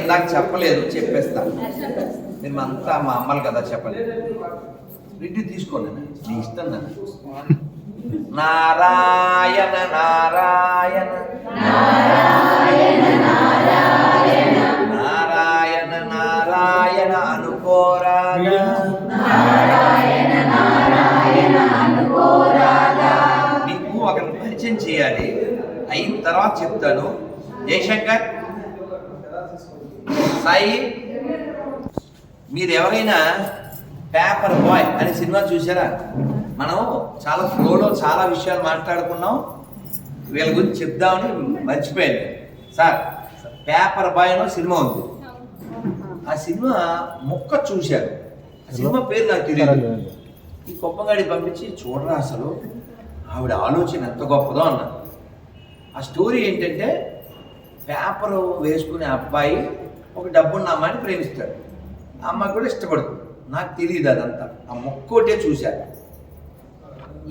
ఇందాక చెప్పలేదు చెప్పేస్తాను మేము అంతా మా అమ్మలు కదా చెప్పలేదు. రెడ్డి తీసుకోండి నీ ఇష్టం నన్ను నారాయణ నారాయణ. నారాయణ నారాయణ అనుకోరాగా. నీకు ఒకరిని పరిచయం చేయాలి. అయిన తర్వాత చెప్తాను. జయశంకర్ సాయి మీరు ఎవరైనా పేపర్ బాయ్ అనే సినిమా చూసారా మనం చాలా ఫ్లోలో చాలా విషయాలు మాట్లాడుకున్నాం. వీళ్ళ గురించి చెప్దామని మర్చిపోయాను. సార్ పేపర్ బాయ్ అనే సినిమా ఉంది. ఆ సినిమా మొక్క చూశారు. ఆ సినిమా పేరు నాకు తెలియదు ఈ గొప్పగాడి పంపించి చూడరా అసలు? ఆవిడ ఆలోచన ఎంత గొప్పదో అన్నారు ఆ స్టోరీ ఏంటంటే పేపర్ వేసుకునే అబ్బాయి ఒక డబ్బున్న అమ్మాయిని ప్రేమిస్తాడు. ఆ అమ్మాయి కూడా ఇష్టపడుతుంది నాకు తెలియదు అదంతా. ఆ మొక్కోటే చూశాను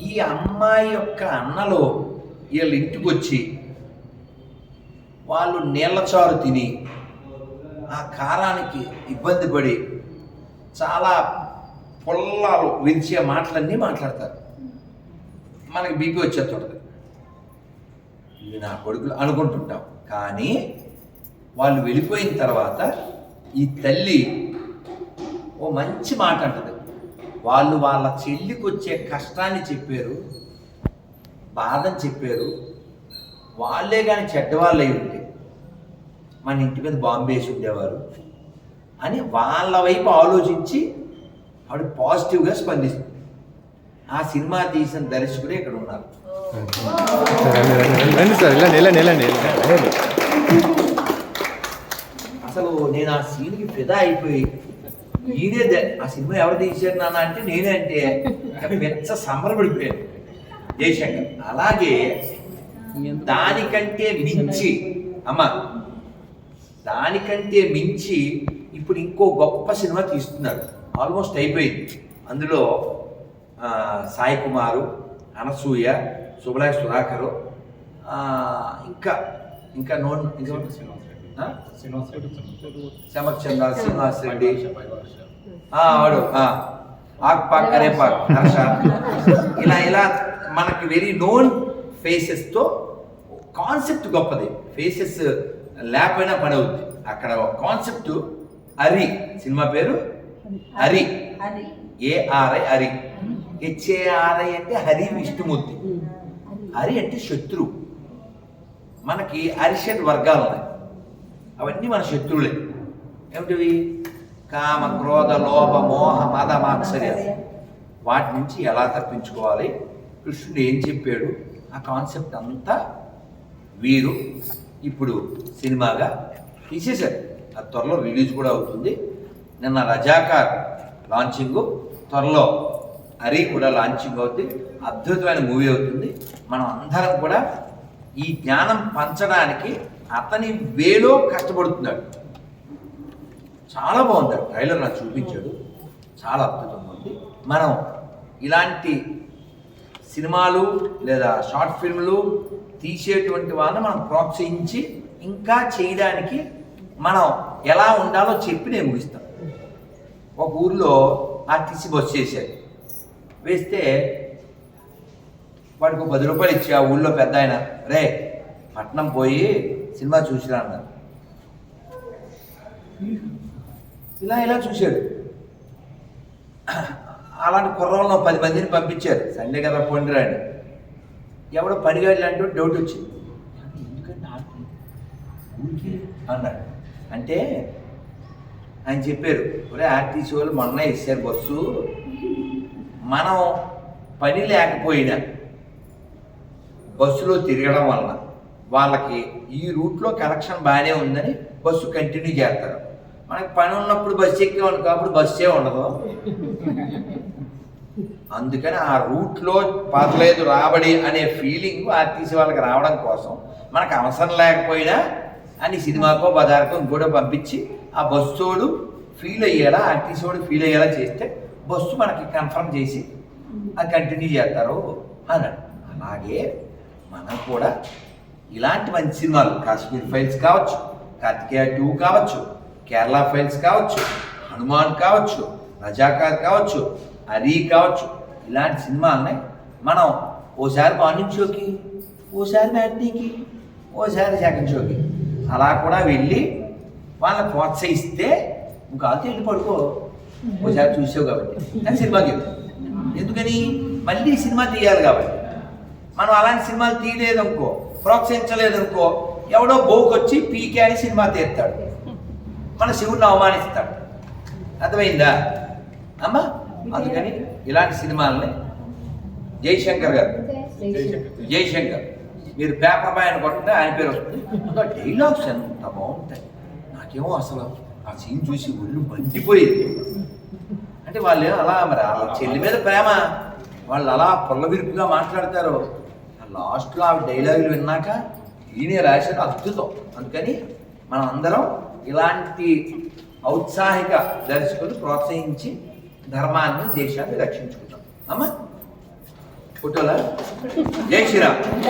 ఈ అమ్మాయి యొక్క అన్నలో వీళ్ళు ఇంటికి వచ్చి వాళ్ళు నీళ్ళచారు తిని ఆ కారానికి ఇబ్బంది పడి చాలా పొల్లాలు విరిచే మాటలన్నీ మాట్లాడతారు. మనకి బీపీ వచ్చేస్తుంటుంది. ఇవి నా కొడుకులు అనుకుంటుంటాం. కానీ వాళ్ళు వెళ్ళిపోయిన తర్వాత ఈ తల్లి ఓ మంచి మాట అంటది వాళ్ళు వాళ్ళ చెల్లికి వచ్చే కష్టాన్ని చెప్పారు బాధని చెప్పారు వాళ్ళే కానీ చెడ్డవాళ్ళు అయి ఉంటే మన ఇంటి మీద బాంబు వేసి ఉండేవారు అని వాళ్ళ వైపు ఆలోచించి ఆవిడ పాజిటివ్గా స్పందిస్తుంది ఆ సినిమా తీసిన దర్శకుడే ఇక్కడ ఉన్నారు అసలు నేను ఆ సీన్కి ఫిదా అయిపోయి ఈయనే ఆ సినిమా ఎవరు తీశారు నాన్న అంటే నేనే అంటే మెచ్చ సంబరపడిపోయాను జయశంకర్. అలాగే దానికంటే మించి అమ్మ దానికంటే మించి ఇప్పుడు ఇంకో గొప్ప సినిమా తీస్తున్నారు. ఆల్మోస్ట్ అయిపోయింది. అందులో సాయి కుమారు అనసూయ సుబలాయ సుధాకరు ఇంకా ఇంకా నోన్ ఇంకా ఆ? చమక్చంద శ్రీనివాస్ రెడ్డి ఆ, వాడు ఆ, ఆక్ పాక్ కరే పాక్ హర్ష. ఇలా ఇలా మనకి వెరీ నోన్ ఫేసెస్తో కాన్సెప్ట్ గొప్పది. ఫేసెస్ లేకపోయినా పని అవుద్ది అక్కడ కాన్సెప్ట్ హరి సినిమా పేరు? హరి. ఏఆర్ఐ హరి. హెచ్ఏఆర్ఐ అంటే హరి విష్ణుమూర్తి. హరి. అంటే శత్రువు మనకి అరిషడ్ వర్గాలు ఉన్నాయి అవన్నీ మన శత్రువులే. ఏమిటివి? కామ క్రోధ లోభ మోహ మద మాత్సర్య. వాటి నుంచి ఎలా తప్పించుకోవాలి? కృష్ణుడు ఏం చెప్పాడు? ఆ కాన్సెప్ట్ అంతా వీరు ఇప్పుడు సినిమాగా తీసేశారు. ఆ త్వరలో రిలీజ్ కూడా అవుతుంది. నిన్న రజాకార్ లాంచింగ్ త్వరలో హరి కూడా లాంచింగ్ అవుతుంది అద్భుతమైన మూవీ అవుతుంది. మనం అందరం కూడా ఈ జ్ఞానం పంచడానికి అతని వేలో కష్టపడుతున్నాడు. చాలా బాగుంది ట్రైలర్ నాకు చూపించాడు. చాలా అద్భుతంగా ఉంది. మనం ఇలాంటి సినిమాలు లేదా షార్ట్ ఫిల్మ్లు తీసేటువంటి వాళ్ళని మనం ప్రోత్సహించి ఇంకా చేయడానికి మనం ఎలా ఉండాలో చెప్పి నేను ముగిస్తాను. ఒక ఊర్లో ఆర్టీసీ బస్సు చేశారు. వేస్తే వాడికి పది రూపాయలు ఇచ్చి ఆ ఊళ్ళో పెద్ద ఆయన రే పట్నం పోయి సినిమా చూసిరా అన్నారు ఇలా ఇలా చూశాడు. అలాంటి కుర్రంలో పది మందిని పంపించారు. సండే కదా పోండి రాండి ఎవడో పనిగాడు అంటూ డౌట్ వచ్చింది. ఎందుకంటే ఊరికి అన్నాడు. అంటే ఆయన చెప్పారు ఒరే ఆర్టీసీ వాళ్ళు మొన్న ఇచ్చారు బస్సు. మనం పని లేకపోయినా బస్సులో తిరగడం వలన వాళ్ళకి ఈ రూట్లో కనెక్షన్ బాగానే ఉందని బస్సు కంటిన్యూ చేస్తారు. మనకి పని ఉన్నప్పుడు బస్సు ఎక్కేవాడు కాబట్టి బస్సే ఉండదు. అందుకని ఆ రూట్లో పర్లేదు రాబడి అనే ఫీలింగ్ ఆర్టీసీ వాళ్ళకి రావడం కోసం మనకు అవసరం లేకపోయినా అని సినిమాకో బజార్కో ఇంకోటో పంపించి ఆ బస్సోడు ఫీల్ అయ్యేలా ఆర్టీసీ వాడు ఫీల్ అయ్యేలా చేస్తే బస్సు మనకి కన్ఫర్మ్ చేసి అది కంటిన్యూ చేస్తారు అన్నాడు. అలాగే మనం కూడా ఇలాంటి మంచి సినిమాలు కాశ్మీర్ ఫైల్స్ కావచ్చు కార్తికేయ టూ కావచ్చు కేరళ ఫైల్స్ కావచ్చు హనుమాన్ కావచ్చు రజాకార్ కావచ్చు హరి కావచ్చు ఇలాంటి సినిమాలని మనం ఓసారి మార్నింగ్ షోకి ఓసారి మ్యాట్నీకి ఓసారి సెకండ్ షోకి అలా కూడా వెళ్ళి వాళ్ళని ప్రోత్సహిస్తే ఇంకా వాళ్ళతో వెళ్ళి పడుకో. ఓసారి చూసావు కాబట్టి. అని సినిమాకి ఎందుకని? మళ్ళీ సినిమా తీయాలి కాబట్టి. మనం అలాంటి సినిమాలు తీయలేదనుకో ప్రోత్సహించలేదనుకో ఎవడో బోకొచ్చి పీకే అని సినిమా తీస్తాడు. మన శివుడిని అవమానిస్తాడు. అర్థమైందా? అమ్మా అందుకని ఇలాంటి సినిమాలని జయశంకర్ గారు జయశంకర్. మీరు పేపర్ బాయ్ అని కొట్టితే ఆయన పేరు వస్తుంది. డైలాగ్స్ ఎంత బాగుంటాయి. నాకేమో అసలు ఆ సీన్ చూసి ఒళ్ళు మండిపోయేది. అంటే వాళ్ళు అలా మరి వాళ్ళ చెల్లి మీద ప్రేమ. వాళ్ళు అలా పొల్ల విరుపుగా మాట్లాడతారు. లాస్ట్లో ఆవిడ డైలాగులు విన్నాక ఈయనే రాశారు అద్భుతం. అందుకని మనం అందరం ఇలాంటి ఔత్సాహిక దర్శకులు ప్రోత్సహించి ధర్మాన్ని దేశాన్ని రక్షించుకుంటాం అమ్మా? ఫోటోలా? జై శ్రీరామ్.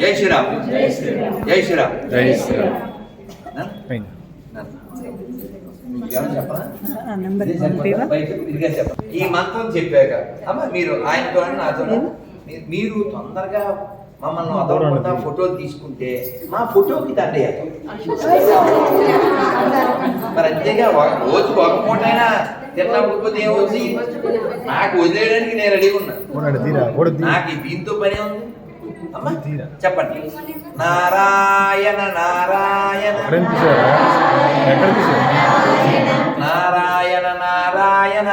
జై శ్రీరామ్. జై శ్రీరామ్. జై శ్రీరామ్? ఆ? ఈ మంత్రం చెప్పాక. అమ్మ మీరు ఆయనతో నాతో మీరు తొందరగా మమ్మల్ని వదలకుండా ఫోటోలు తీసుకుంటే మా ఫోటోకి దండేయాలి మరి అంతేగా ఒక- పూటైనా తిన్నప్పుడు ఏమవుతుంది నాకు వదిలేయడానికి నేను రెడీగా ఉన్నా. నాకు దీంతో పనే ఉంది. అమ్మా తీరా. చెప్పండి. నారాయణ నారాయణ తీసారా ఎక్కడ తీసారా నారాయణ నారాయణ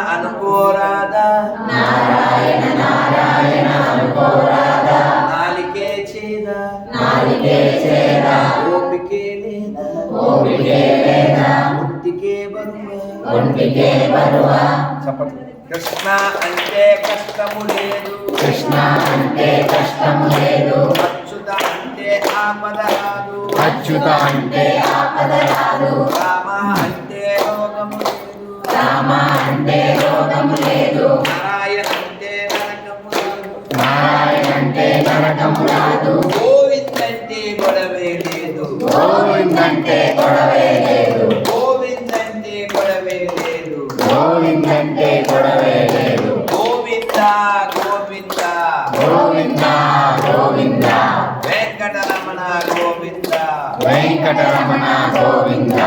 అనుకోరాదా నాలికే చేదా. ఓపికే లేదా. ఒంటికే బరువా. చెప్పండి. కృష్ణ అంటే కష్టము లేదు. కృష్ణ అంటే కష్టము లేదు. అచ్యుత అంటే ఆపద రాదు. అచ్యుత అంటే ఆపద రాదు. రామ గొడవే లేదు. గోవిందంటే గొడవే లేదు. గోవిందంటే గొడవే లేదు. గోవిందంటే గొడవే లేదు. గోవింద గోవింద. గోవింద గోవింద. వెంకటరమణ గోవింద. వెంకటరమణ గోవింద. గోవింద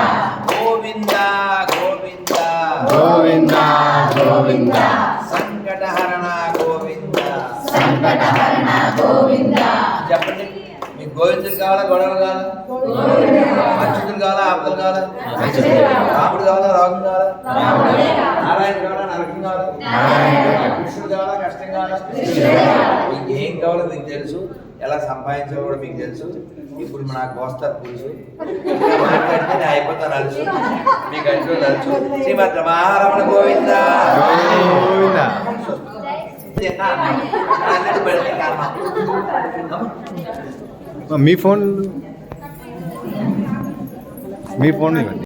గోవిందుడు కావాలా గొడవలు కావాలా? అచ్యుతుడు కావాలా. ఆపుతులు కావాలా రాముడు కావాలా రాగుడు కావాలా? నారాయణ కావాలా. నరకం కావాలా కృష్ణుడు కావాలా? కష్టం కావాలా. మీకు ఏం కావాలో? మీకు తెలుసు. ఎలా సంపాదించాలో కూడా మీకు తెలుసు. ఇప్పుడు నాకు వస్తారు పులుసు. మాట్లాడితే నేను అయిపోతాను అలుసు మీకు అంటూ అలుసు శ్రీమద్ రమారమణ గోవింద. గోవింద. తిన్నా అన్నట్టు పెడితే కారణం మీ ఫోన్ మీ ఫోన్ ఇవ్వండి